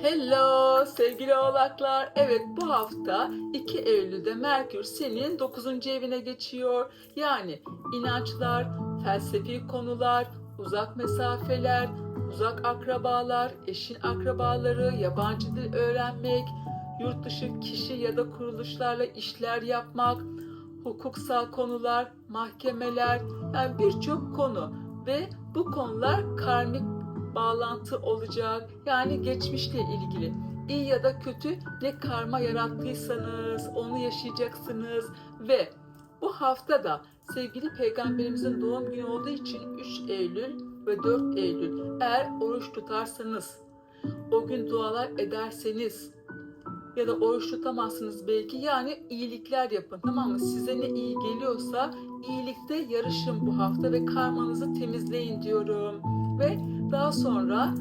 Hello sevgili oğlaklar. Evet bu hafta 2 Eylül'de Merkür senin 9. evine geçiyor. Yani inançlar, felsefi konular, uzak mesafeler, uzak akrabalar, eşin akrabaları, yabancı dil öğrenmek, yurt dışı kişi ya da kuruluşlarla işler yapmak, hukuksal konular, mahkemeler, yani birçok konu ve bu konular karmik bağlantı olacak. Yani geçmişle ilgili iyi ya da kötü ne karma yarattıysanız onu yaşayacaksınız ve bu hafta da sevgili peygamberimizin doğum günü olduğu için 3 Eylül ve 4 Eylül eğer oruç tutarsanız o gün dualar ederseniz ya da oruç tutamazsınız belki yani iyilikler yapın tamam mı? Size ne iyi geliyorsa iyilikte yarışın bu hafta ve karmanızı temizleyin diyorum. Ve daha sonra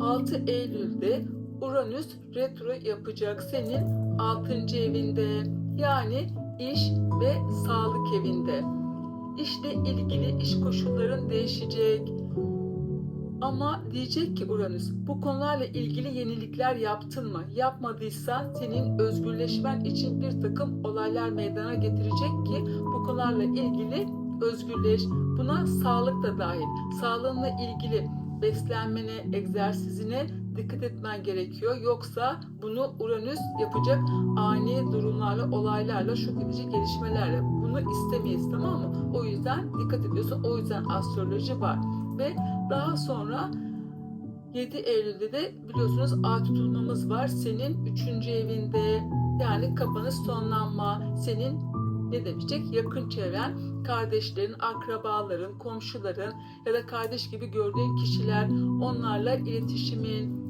6 Eylül'de Uranüs retro yapacak senin 6. evinde yani iş ve sağlık evinde. İşle ilgili iş koşulların değişecek. Ama diyecek ki Uranüs bu konularla ilgili yenilikler yaptın mı? Yapmadıysan senin özgürleşmen için bir takım olaylar meydana getirecek ki bu konularla ilgili özgürleş. Buna sağlık da dahil. Sağlığınla ilgili beslenmene, egzersizine dikkat etmen gerekiyor. Yoksa bunu Uranüs yapacak ani durumlarla, olaylarla, şok edici gelişmelerle. Bunu istemeyiz tamam mı? O yüzden dikkat ediyorsun. O yüzden astroloji var. Ve daha sonra 7 Eylül'de de biliyorsunuz ay tutulmamız var. Senin 3. evinde yani kapanış sonlanma, senin ne demiştik? Yakın çevren, kardeşlerin, akrabaların, komşuların ya da kardeş gibi gördüğün kişiler, onlarla iletişimin,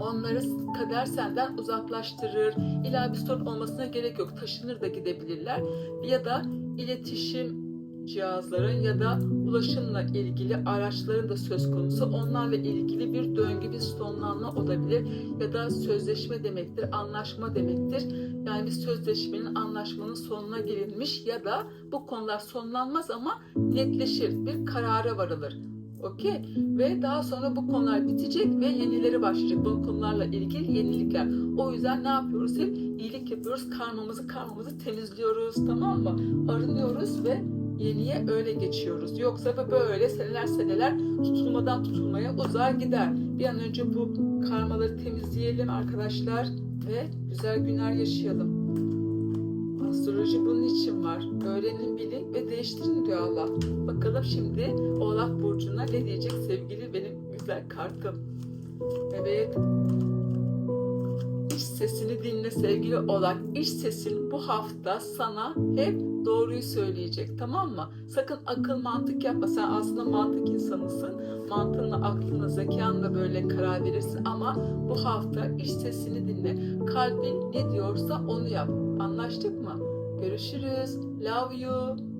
onları kader senden uzaklaştırır. İlla bir sorun olmasına gerek yok. Taşınır da gidebilirler. Ya da iletişim cihazların ya da ulaşımla ilgili araçların da söz konusu. Onlarla ilgili bir döngü, bir sonlanma olabilir ya da sözleşme demektir, anlaşma demektir. Yani bir sözleşmenin, anlaşmanın sonuna gelinmiş ya da bu konular sonlanmaz ama netleşir, bir karara varılır. Okey? Ve daha sonra bu konular bitecek ve yenileri başlayacak. Bu konularla ilgili yenilikler. O yüzden ne yapıyoruz? Hep iyilik yapıyoruz. Karmamızı karmamızı temizliyoruz. Tamam mı? Arınıyoruz ve yeniye öyle geçiyoruz. Yoksa böyle seneler seneler tutulmadan tutulmaya uzar gider. Bir an önce bu karmaları temizleyelim arkadaşlar ve güzel günler yaşayalım. Astroloji bunun için var. Öğrenin, bilin ve değiştirin diyor Allah. Bakalım şimdi Oğlak Burcu'na ne diyecek sevgili benim güzel kartım. Evet. İç sesini dinle sevgili Oğlak. İç sesin bu hafta sana hep doğruyu söyleyecek tamam mı? Sakın akıl mantık yapma. Sen aslında mantık insanısın. Mantığınla, aklınla, zekanla böyle karar verirsin ama bu hafta iç sesini dinle. Kalbin ne diyorsa onu yap. Anlaştık mı? Görüşürüz. Love you.